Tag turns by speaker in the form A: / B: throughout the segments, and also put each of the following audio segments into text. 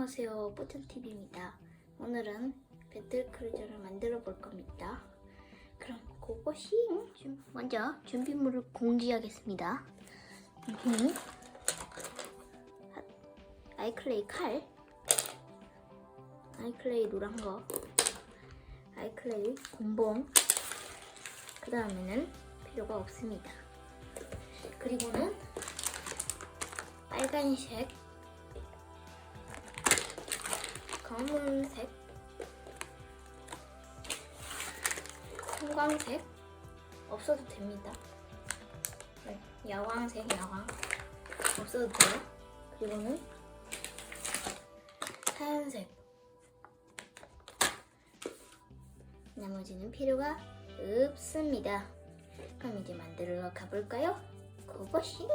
A: 안녕하세요 뽀짠TV입니다. 오늘은 배틀크루저를 만들어 볼 겁니다. 그럼 고고싱 준- 먼저 준비물을 공지하겠습니다. 음. 아- 아이클레이 칼. 아이클레이 노란 거. 아이클레이 곰봉. 그 다음에는 필요가 없습니다. 그리고는 빨간색 검은색, 형광색 없어도 됩니다. 네, 야광색, 야광 없어도 돼요. 그리고는 하얀색. 나머지는 필요가 없습니다. 그럼 이제 만들러 가볼까요? 고고싱!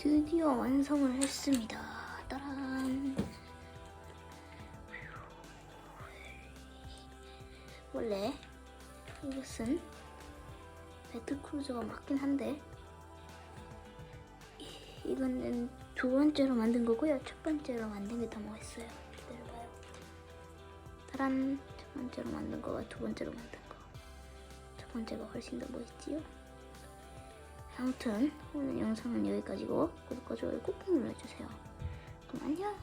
A: 드디어 완성을 했습니다. 따란. 원래 이것은 배틀크루저가 맞긴 한데 이- 이거는 두 번째로 만든 거고요. 첫 번째로 만든 게 더 멋있어요. 기다려봐요. 따란 첫 번째로 만든 거와 두 번째로 만든 거. 첫 번째가 훨씬 더 멋있지요. 아무튼 오늘 영상은 여기까지고 구독과 좋아요 꾹 눌러주세요. 그럼 안녕.